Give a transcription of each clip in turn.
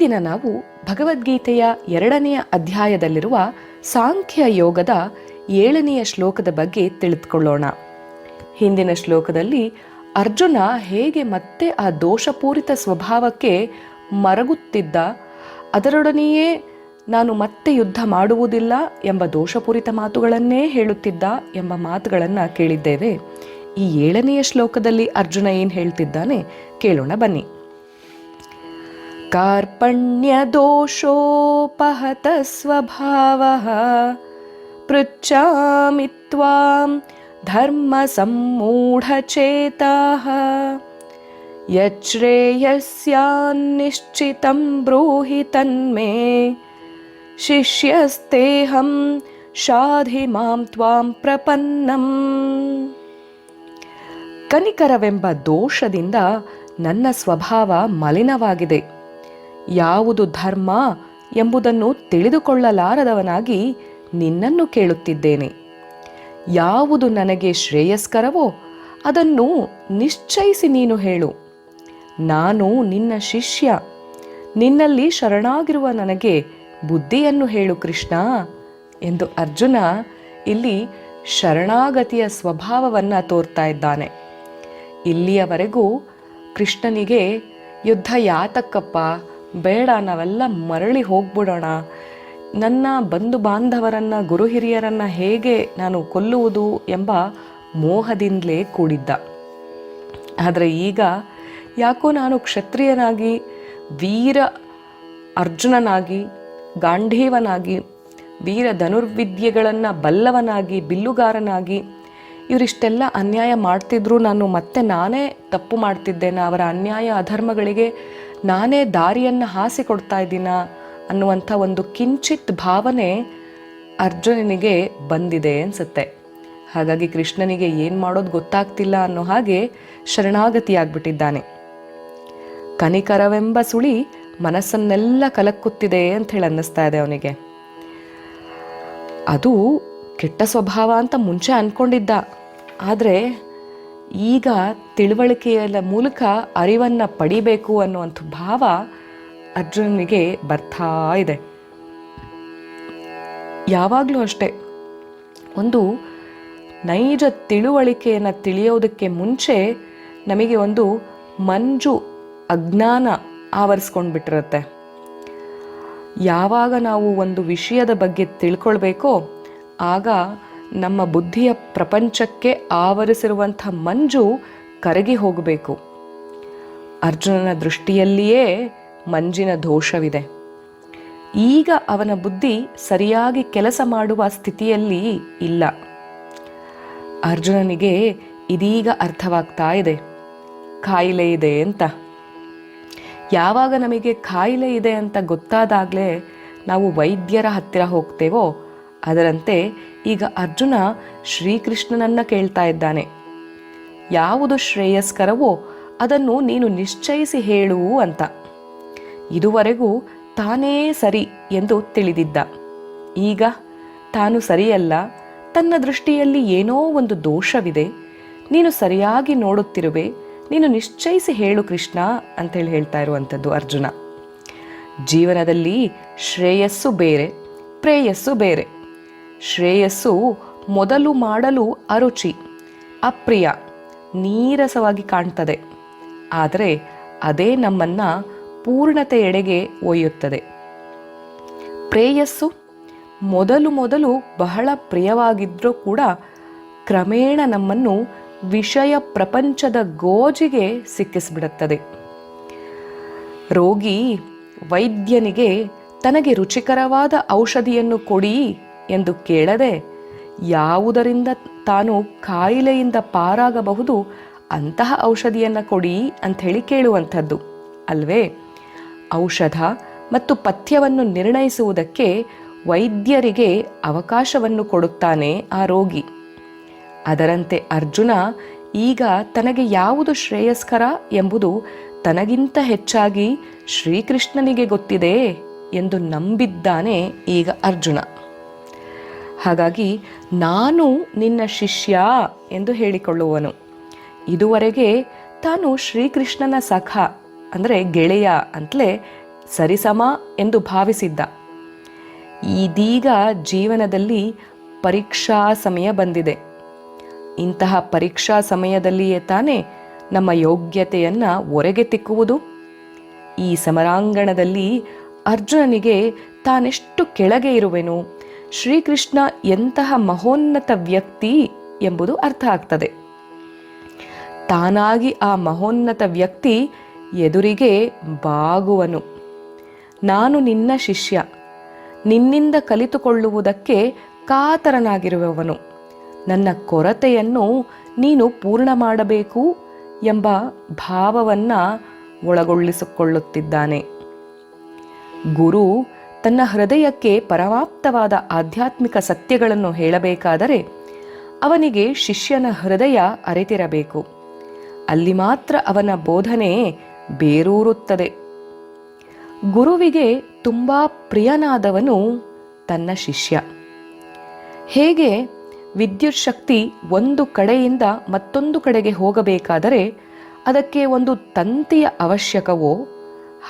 ದಿನ ನಾವು ಭಗವದ್ಗೀತೆಯ ಎರಡನೆಯ ಅಧ್ಯಾಯದಲ್ಲಿರುವ ಸಾಂಖ್ಯ ಯೋಗದ ಏಳನೆಯ ಶ್ಲೋಕದ ಬಗ್ಗೆ ತಿಳಿದುಕೊಳ್ಳೋಣ. ಹಿಂದಿನ ಶ್ಲೋಕದಲ್ಲಿ ಅರ್ಜುನ ಹೇಗೆ ಮತ್ತೆ ಆ ದೋಷಪೂರಿತ ಸ್ವಭಾವಕ್ಕೆ ಮರಗುತ್ತಿದ್ದ, ಅದರೊಡನೆಯೇ ನಾನು ಮತ್ತೆ ಯುದ್ಧ ಮಾಡುವುದಿಲ್ಲ ಎಂಬ ದೋಷಪೂರಿತ ಮಾತುಗಳನ್ನೇ ಹೇಳುತ್ತಿದ್ದ ಎಂಬ ಮಾತುಗಳನ್ನು ಕೇಳಿದ್ದೇವೆ. ಈ ಏಳನೆಯ ಶ್ಲೋಕದಲ್ಲಿ ಅರ್ಜುನ ಏನು ಹೇಳ್ತಿದ್ದಾನೆ ಕೇಳೋಣ ಬನ್ನಿ. कार्पण्यदोषोपहतस्वभावः पृच्छामि त्वां धर्मसम्मूढचेताः यच्छ्रेयस्यान्निश्चितं ब्रूहि तन्मे शिष्यस्तेऽहं ಶಾಧಿ ಮಾಂ ತ್ವಾಂ ಪ್ರಪನ್ನಂ ಕನಿಕರವೆಂಬ ದೋಷದಿಂದ ನನ್ನ ಸ್ವಭಾವ ಮಲಿನವಾಗಿದೆ ಯಾವುದು ಧರ್ಮ ಎಂಬುದನ್ನು ತಿಳಿದುಕೊಳ್ಳಲಾರದವನಾಗಿ ನಿನ್ನನ್ನು ಕೇಳುತ್ತಿದ್ದೇನೆ. ಯಾವುದು ನನಗೆ ಶ್ರೇಯಸ್ಕರವೋ ಅದನ್ನು ನಿಶ್ಚಯಿಸಿ ನೀನು ಹೇಳು. ನಾನು ನಿನ್ನ ಶಿಷ್ಯ. ನಿನ್ನಲ್ಲಿ ಶರಣಾಗಿರುವ ನನಗೆ ಬುದ್ಧಿಯನ್ನು ಹೇಳು ಕೃಷ್ಣ ಎಂದು ಅರ್ಜುನ ಇಲ್ಲಿ ಶರಣಾಗತಿಯ ಸ್ವಭಾವವನ್ನು ತೋರ್ತಾ ಇದ್ದಾನೆ. ಇಲ್ಲಿಯವರೆಗೂ ಕೃಷ್ಣನಿಗೆ ಯುದ್ಧ ಯಾತಕ್ಕಪ್ಪ ಬೇಡ, ನಾವೆಲ್ಲ ಮರಳಿ ಹೋಗ್ಬಿಡೋಣ. ನನ್ನ ಬಂಧು ಬಾಂಧವರನ್ನು, ಗುರು ಹಿರಿಯರನ್ನು ಹೇಗೆ ನಾನು ಕೊಲ್ಲುವುದು ಎಂಬ ಮೋಹದಿಂದಲೇ ಕೂಡಿದ್ದ. ಆದರೆ ಈಗ ಯಾಕೋ ನಾನು ಕ್ಷತ್ರಿಯನಾಗಿ, ವೀರ ಅರ್ಜುನನಾಗಿ, ಗಾಂಧೀವನಾಗಿ, ವೀರ ಧನುರ್ವಿದ್ಯೆಗಳನ್ನು ಬಲ್ಲವನಾಗಿ, ಬಿಲ್ಲುಗಾರನಾಗಿ ಇವರಿಷ್ಟೆಲ್ಲ ಅನ್ಯಾಯ ಮಾಡ್ತಿದ್ರು ನಾನು ಮತ್ತೆ ನಾನೇ ತಪ್ಪು ಮಾಡ್ತಿದ್ದೇನೆ. ಅವರ ಅನ್ಯಾಯ, ಅಧರ್ಮಗಳಿಗೆ ನಾನೇ ದಾರಿಯನ್ನು ಹಾಸಿಕೊಡ್ತಾ ಇದ್ದೀನ ಅನ್ನುವಂಥ ಒಂದು ಕಿಂಚಿತ್ ಭಾವನೆ ಅರ್ಜುನನಿಗೆ ಬಂದಿದೆ ಅನಿಸುತ್ತೆ. ಹಾಗಾಗಿ ಕೃಷ್ಣನಿಗೆ ಏನು ಮಾಡೋದು ಗೊತ್ತಾಗ್ತಿಲ್ಲ ಅನ್ನೋ ಹಾಗೆ ಶರಣಾಗತಿಯಾಗ್ಬಿಟ್ಟಿದ್ದಾನೆ. ಕನಿಕರವೆಂಬ ಸುಳಿ ಮನಸ್ಸನ್ನೆಲ್ಲ ಕಲಕ್ಕುತ್ತಿದೆ ಅಂತ ಹೇಳಿ ಅನ್ನಿಸ್ತಾ ಇದೆ ಅವನಿಗೆ. ಅದು ಕೆಟ್ಟ ಸ್ವಭಾವ ಅಂತ ಮುಂಚೆ ಅಂದ್ಕೊಂಡಿದ್ದ ಆದರೆ ಈಗ ತಿಳುವಳಿಕೆಯ ಮೂಲಕ ಅರಿವನ್ನು ಪಡಿಬೇಕು ಅನ್ನುವಂಥ ಭಾವ ಅರ್ಜುನನಿಗೆ ಬರ್ತಾ ಇದೆ. ಯಾವಾಗಲೂ ಅಷ್ಟೇ, ಒಂದು ನೈಜ ತಿಳುವಳಿಕೆಯನ್ನು ತಿಳಿಯೋದಕ್ಕೆ ಮುಂಚೆ ನಮಗೆ ಒಂದು ಮಂಜು ಅಜ್ಞಾನ ಆವರಿಸ್ಕೊಂಡು ಬಿಟ್ಟಿರುತ್ತೆ ಯಾವಾಗ ನಾವು ಒಂದು ವಿಷಯದ ಬಗ್ಗೆ ತಿಳ್ಕೊಳ್ಬೇಕೋ, ಆಗ ನಮ್ಮ ಬುದ್ಧಿಯ ಪ್ರಪಂಚಕ್ಕೆ ಆವರಿಸಿರುವಂಥ ಮಂಜು ಕರಗಿ ಹೋಗಬೇಕು. ಅರ್ಜುನನ ದೃಷ್ಟಿಯಲ್ಲಿಯೇ ಮಂಜಿನ ದೋಷವಿದೆ. ಈಗ ಅವನ ಬುದ್ಧಿ ಸರಿಯಾಗಿ ಕೆಲಸ ಮಾಡುವ ಸ್ಥಿತಿಯಲ್ಲಿ ಇಲ್ಲ. ಅರ್ಜುನನಿಗೆ ಇದೀಗ ಅರ್ಥವಾಗ್ತಾ ಇದೆ. ಕಾಯಿಲೆ ಇದೆ ಅಂತ. ಯಾವಾಗ ನಮಗೆ ಕಾಯಿಲೆ ಇದೆ ಅಂತ ಗೊತ್ತಾದಾಗಲೇ ನಾವು ವೈದ್ಯರ ಹತ್ತಿರ ಹೋಗ್ತೇವೋ ಅದರಂತೆ ಈಗ ಅರ್ಜುನ ಶ್ರೀಕೃಷ್ಣನನ್ನ ಕೇಳ್ತಾ ಇದ್ದಾನೆ. ಯಾವುದು ಶ್ರೇಯಸ್ಕರವೋ ಅದನ್ನು ನೀನು ನಿಶ್ಚಯಿಸಿ ಹೇಳು ಅಂತ. ಇದುವರೆಗೂ ತಾನೇ ಸರಿ ಎಂದು ತಿಳಿದಿದ್ದ. ಈಗ ತಾನು ಸರಿಯಲ್ಲ. ತನ್ನ ದೃಷ್ಟಿಯಲ್ಲಿ ಏನೋ ಒಂದು ದೋಷವಿದೆ. ನೀನು ಸರಿಯಾಗಿ ನೋಡುತ್ತಿರುವೆ. ನೀನು ನಿಶ್ಚಯಿಸಿ ಹೇಳು ಕೃಷ್ಣ ಅಂತೇಳಿ ಹೇಳ್ತಾ ಇರುವಂಥದ್ದು ಅರ್ಜುನ. ಜೀವನದಲ್ಲಿ ಶ್ರೇಯಸ್ಸು ಬೇರೆ, ಪ್ರೇಯಸ್ಸು ಬೇರೆ. ಶ್ರೇಯಸ್ಸು ಮೊದಲು ಮಾಡಲು ಅರುಚಿ, ಅಪ್ರಿಯ, ನೀರಸವಾಗಿ ಕಾಣ್ತದೆ. ಆದರೆ ಅದೇ ನಮ್ಮನ್ನ ಪೂರ್ಣತೆಯೆಡೆಗೆ ಒಯ್ಯುತ್ತದೆ. ಪ್ರೇಯಸ್ಸು ಮೊದಲು ಮೊದಲು ಬಹಳ ಪ್ರಿಯವಾಗಿದ್ದರೂ ಕೂಡ ಕ್ರಮೇಣ ನಮ್ಮನ್ನು ವಿಷಯ ಪ್ರಪಂಚದ ಗೋಜಿಗೆ ಸಿಕ್ಕಿಸ್ಬಿಡುತ್ತದೆ. ರೋಗಿ ವೈದ್ಯನಿಗೆ ತನಗೆ ರುಚಿಕರವಾದ ಔಷಧಿಯನ್ನು ಕೊಡಿ ಎಂದು ಕೇಳದೆ ಯಾವುದರಿಂದ ತಾನು ಕಾಯಿಲೆಯಿಂದ ಪಾರಾಗಬಹುದು ಅಂತಹ ಔಷಧಿಯನ್ನು ಕೊಡಿ ಅಂಥೇಳಿ ಕೇಳುವಂಥದ್ದು. ಅಲ್ವೇ? ಔಷಧ ಮತ್ತು ಪಥ್ಯವನ್ನು ನಿರ್ಣಯಿಸುವುದಕ್ಕೆ ವೈದ್ಯರಿಗೆ ಅವಕಾಶವನ್ನು ಕೊಡುತ್ತಾನೆ ಆ ರೋಗಿ. ಅದರಂತೆ ಅರ್ಜುನ ಈಗ ತನಗೆ ಯಾವುದು ಶ್ರೇಯಸ್ಕರ ಎಂಬುದು ತನಗಿಂತ ಹೆಚ್ಚಾಗಿ ಶ್ರೀಕೃಷ್ಣನಿಗೆ ಗೊತ್ತಿದೆ ಎಂದು ನಂಬಿದ್ದಾನೆ ಈಗ ಅರ್ಜುನ. ಹಾಗಾಗಿ ನಾನು ನಿನ್ನ ಶಿಷ್ಯ ಎಂದು ಹೇಳಿಕೊಳ್ಳುವನು. ಇದುವರೆಗೆ ತಾನು ಶ್ರೀಕೃಷ್ಣನ ಸಖ, ಅಂದರೆ ಗೆಳೆಯ ಅಂತಲೇ ಸರಿಸಮ ಎಂದು ಭಾವಿಸಿದ್ದ. ಇದೀಗ ಜೀವನದಲ್ಲಿ ಪರೀಕ್ಷಾ ಸಮಯ ಬಂದಿದೆ. ಇಂತಹ ಪರೀಕ್ಷಾ ಸಮಯದಲ್ಲಿಯೇ ತಾನೇ ನಮ್ಮ ಯೋಗ್ಯತೆಯನ್ನು ಒರೆಗೆ ತಿಕ್ಕುವುದು? ಈ ಸಮರಾಂಗಣದಲ್ಲಿ ಅರ್ಜುನನಿಗೆ ತಾನೆಷ್ಟು ಕೆಳಗೆ ಇರುವೆನು? ಶ್ರೀಕೃಷ್ಣ ಎಂತಹ ಮಹೋನ್ನತ ವ್ಯಕ್ತಿ ಎಂಬುದು ಅರ್ಥ ಆಗ್ತದೆ. ತಾನಾಗಿ ಆ ಮಹೋನ್ನತ ವ್ಯಕ್ತಿ ಎದುರಿಗೆ ಬಾಗುವನು. ನಾನು ನಿನ್ನ ಶಿಷ್ಯ. ನಿನ್ನಿಂದ ಕಲಿತುಕೊಳ್ಳುವುದಕ್ಕೆ ಕಾತರನಾಗಿರುವವನು. ನನ್ನ ಕೊರತೆಯನ್ನು ನೀನು ಪೂರ್ಣ ಮಾಡಬೇಕು ಎಂಬ ಭಾವವನ್ನು ಒಳಗೊಳ್ಳಿಸಿಕೊಳ್ಳುತ್ತಿದ್ದಾನೆ. ಗುರು ತನ್ನ ಹೃದಯಕ್ಕೆ ಪರಮಾಪ್ತವಾದ ಆಧ್ಯಾತ್ಮಿಕ ಸತ್ಯಗಳನ್ನು ಹೇಳಬೇಕಾದರೆ ಅವನಿಗೆ ಶಿಷ್ಯನ ಹೃದಯ ಅರಿತಿರಬೇಕು. ಅಲ್ಲಿ ಮಾತ್ರ ಅವನ ಬೋಧನೆ ಬೇರೂರುತ್ತದೆ. ಗುರುವಿಗೆ ತುಂಬ ಪ್ರಿಯನಾದವನು ತನ್ನ ಶಿಷ್ಯ. ಹೇಗೆ ವಿದ್ಯುತ್ ಶಕ್ತಿ ಒಂದು ಕಡೆಯಿಂದ ಮತ್ತೊಂದು ಕಡೆಗೆ ಹೋಗಬೇಕಾದರೆ ಅದಕ್ಕೆ ಒಂದು ತಂತಿಯ ಅವಶ್ಯಕವೋ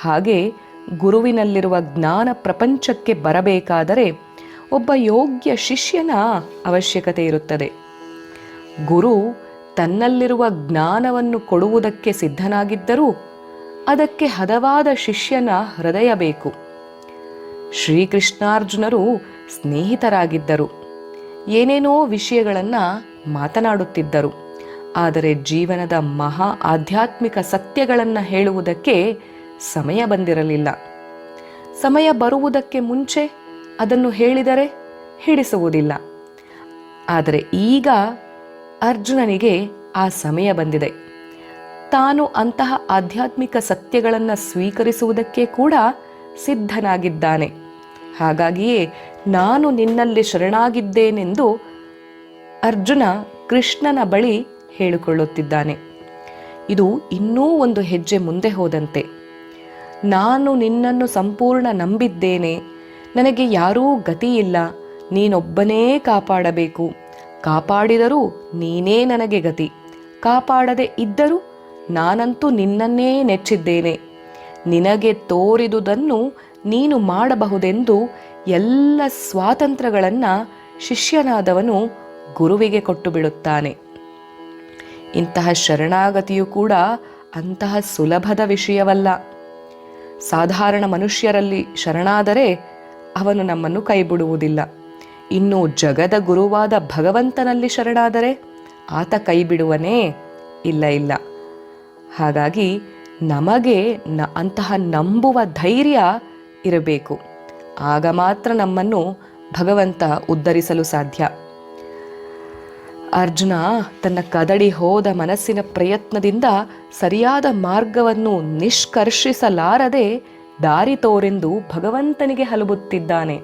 ಹಾಗೆ ಗುರುವಿನಲ್ಲಿರುವ ಜ್ಞಾನ ಪ್ರಪಂಚಕ್ಕೆ ಬರಬೇಕಾದರೆ ಒಬ್ಬ ಯೋಗ್ಯ ಶಿಷ್ಯನ ಅವಶ್ಯಕತೆ ಇರುತ್ತದೆ. ಗುರು ತನ್ನಲ್ಲಿರುವ ಜ್ಞಾನವನ್ನು ಕೊಡುವುದಕ್ಕೆ ಸಿದ್ಧನಾಗಿದ್ದರೂ ಅದಕ್ಕೆ ಹದವಾದ ಶಿಷ್ಯನ ಹೃದಯ ಬೇಕು. ಶ್ರೀಕೃಷ್ಣಾರ್ಜುನರು ಸ್ನೇಹಿತರಾಗಿದ್ದರು. ಏನೇನೋ ವಿಷಯಗಳನ್ನು ಮಾತನಾಡುತ್ತಿದ್ದರು. ಆದರೆ ಜೀವನದ ಮಹಾ ಆಧ್ಯಾತ್ಮಿಕ ಸತ್ಯಗಳನ್ನು ಹೇಳುವುದಕ್ಕೆ ಸಮಯ ಬಂದಿರಲಿಲ್ಲ. ಸಮಯ ಬರುವುದಕ್ಕೆ ಮುಂಚೆ ಅದನ್ನು ಹೇಳಿದರೆ ಹಿಡಿಸುವುದಿಲ್ಲ. ಆದರೆ ಈಗ ಅರ್ಜುನನಿಗೆ ಆ ಸಮಯ ಬಂದಿದೆ. ತಾನು ಅಂತಹ ಆಧ್ಯಾತ್ಮಿಕ ಸತ್ಯಗಳನ್ನು ಸ್ವೀಕರಿಸುವುದಕ್ಕೆ ಕೂಡ ಸಿದ್ಧನಾಗಿದ್ದಾನೆ. ಹಾಗಾಗಿಯೇ ನಾನು ನಿನ್ನಲ್ಲಿ ಶರಣಾಗಿದ್ದೇನೆಂದು ಅರ್ಜುನ ಕೃಷ್ಣನ ಬಳಿ ಹೇಳಿಕೊಳ್ಳುತ್ತಿದ್ದಾನೆ. ಇದು ಇನ್ನೂ ಒಂದು ಹೆಜ್ಜೆ ಮುಂದೆ ಹೋದಂತೆ. ನಾನು ನಿನ್ನನ್ನು ಸಂಪೂರ್ಣ ನಂಬಿದ್ದೇನೆ. ನನಗೆ ಯಾರೂ ಗತಿಯಿಲ್ಲ. ನೀನೊಬ್ಬನೇ ಕಾಪಾಡಬೇಕು. ಕಾಪಾಡಿದರೂ ನೀನೇ ನನಗೆ ಗತಿ. ಕಾಪಾಡದೆ ಇದ್ದರೂ ನಾನಂತೂ ನಿನ್ನನ್ನೇ ನೆಚ್ಚಿದ್ದೇನೆ. ನಿನಗೆ ತೋರಿದುದನ್ನು ನೀನು ಮಾಡಬಹುದೆಂದು ಎಲ್ಲ ಸ್ವಾತಂತ್ರ್ಯಗಳನ್ನು ಶಿಷ್ಯನಾದವನು ಗುರುವಿಗೆ ಕೊಟ್ಟು ಬಿಡುತ್ತಾನೆ ಇಂತಹ ಶರಣಾಗತಿಯು ಕೂಡ ಅಂತಹ ಸುಲಭದ ವಿಷಯವಲ್ಲ. ಸಾಧಾರಣ ಮನುಷ್ಯರಲ್ಲಿ ಶರಣಾದರೆ ಅವನು ನಮ್ಮನ್ನು ಕೈಬಿಡುವುದಿಲ್ಲ. ಇನ್ನು ಜಗದ ಗುರುವಾದ ಭಗವಂತನಲ್ಲಿ ಶರಣಾದರೆ ಆತ ಕೈ ಬಿಡುವನೇ ಇಲ್ಲ ಇಲ್ಲ. ಹಾಗಾಗಿ ನಮಗೆ ನ ಅಂತಹ ನಂಬುವ ಧೈರ್ಯ ಇರಬೇಕು. ಆಗ ಮಾತ್ರ ನಮ್ಮನ್ನು ಭಗವಂತ ಉದ್ಧರಿಸಲು ಸಾಧ್ಯ. ಅರ್ಜುನ ತನ್ನ ಕದಡಿ ಹೋದ ಮನಸ್ಸಿನ ಪ್ರಯತ್ನದಿಂದ ಸರಿಯಾದ ಮಾರ್ಗವನ್ನು ನಿಷ್ಕರ್ಷಿಸಲಾರದೆ ದಾರಿ ತೋರೆಂದು ಭಗವಂತನಿಗೆ ಹಲಬುತ್ತಿದ್ದಾನೆ.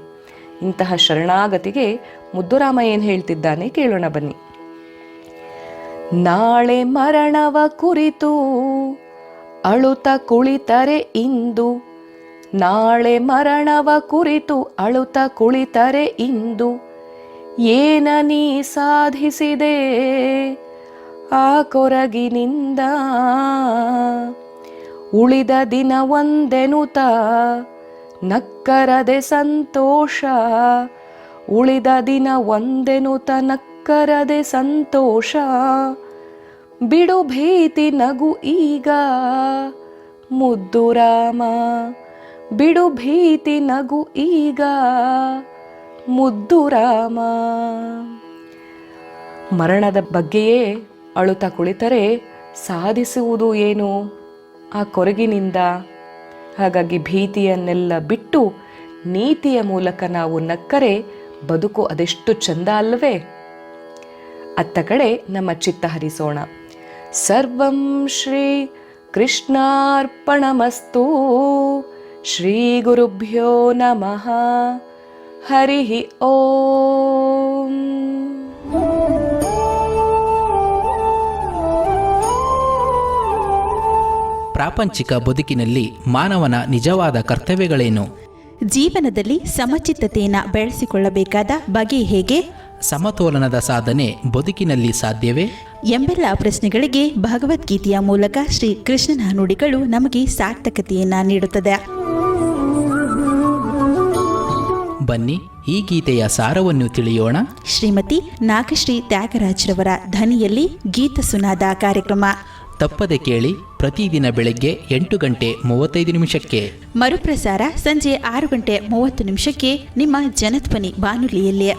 ಇಂತಹ ಶರಣಾಗತಿಗೆ ಮುದ್ದುರಾಮ ಏನು ಹೇಳ್ತಿದ್ದಾನೆ ಕೇಳೋಣ ಬನ್ನಿ. ನಾಳೆ ಮರಣವ ಕುರಿತು ಅಳುತ ಕುಳಿತರೆ ಇಂದು. ನಾಳೆ ಮರಣವ ಕುರಿತು ಅಳುತ ಕುಳಿತರೆ ಇಂದು. ಏನ ನೀ ಸಾಧಿಸಿದೆ? ಆ ಕೊರಗಿನಿಂದ ಉಳಿದ ದಿನ ಒಂದೆನುತ, ನಕ್ಕರದೆ ಸಂತೋಷ. ಉಳಿದ ದಿನ ಒಂದೆನುತ, ನಕ್ಕರದೆ ಸಂತೋಷ. ಬಿಡು ಭೀತಿ ನಗು ಈಗ, ಮುದ್ದು ರಾಮ. ಬಿಡು ಭೀತಿ ನಗು ಈಗ ಮುದ್ದು ರಾಮ. ಮರಣದ ಬಗ್ಗೆಯೇ ಅಳುತ ಕುಳಿತರೆ ಸಾಧಿಸುವುದು ಏನು? ಆ ಕೊರಗಿನಿಂದ. ಹಾಗಾಗಿ ಭೀತಿಯನ್ನೆಲ್ಲ ಬಿಟ್ಟು ನೀತಿಯ ಮೂಲಕ ನಾವು ನಕ್ಕರೆ ಬದುಕು ಅದೆಷ್ಟು ಚಂದ ಅಲ್ಲವೇ ಅತ್ತ ಕಡೆ ನಮ್ಮ ಚಿತ್ತ ಹರಿಸೋಣ. ಸರ್ವಂ ಶ್ರೀ ಕೃಷ್ಣಾರ್ಪಣಮಸ್ತು. ಶ್ರೀ ಗುರುಭ್ಯೋ ನಮಃ. ಹರಿ ಓಂ. ಪ್ರಾಪಂಚಿಕ ಬದುಕಿನಲ್ಲಿ ಮಾನವನ ನಿಜವಾದ ಕರ್ತವ್ಯಗಳೇನು? ಜೀವನದಲ್ಲಿ ಸಮಚಿತ್ತತೆಯನ್ನು ಬೆಳೆಸಿಕೊಳ್ಳಬೇಕಾದ ಬಗೆ ಹೇಗೆ? ಸಮತೋಲನದ ಸಾಧನೆ ಬದುಕಿನಲ್ಲಿ ಸಾಧ್ಯವೇ? ಎಂಬೆಲ್ಲ ಪ್ರಶ್ನೆಗಳಿಗೆ ಭಗವದ್ಗೀತೆಯ ಮೂಲಕ ಶ್ರೀ ಕೃಷ್ಣನ ನುಡಿಗಳು ನಮಗೆ ಸಾರ್ಥಕತೆಯನ್ನು ನೀಡುತ್ತದೆ. ಬನ್ನಿ ಈ ಗೀತೆಯ ಸಾರವನ್ನು ತಿಳಿಯೋಣ. ಶ್ರೀಮತಿ ನಾಗಶ್ರೀ ತ್ಯಾಗರಾಜ್ರವರ ಧ್ವನಿಯಲ್ಲಿ ಗೀತ ಸುನಾದ ಕಾರ್ಯಕ್ರಮ. ತಪ್ಪದೆ ಕೇಳಿ ಪ್ರತಿದಿನ ಬೆಳಗ್ಗೆ ಎಂಟು ಗಂಟೆ ಮೂವತ್ತೈದು ನಿಮಿಷಕ್ಕೆ. ಮರುಪ್ರಸಾರ ಸಂಜೆ ಆರು ಗಂಟೆ ಮೂವತ್ತು ನಿಮಿಷಕ್ಕೆ ನಿಮ್ಮ ಜನಧ್ವನಿ ಬಾನುಲಿಯಲ್ಲಿ.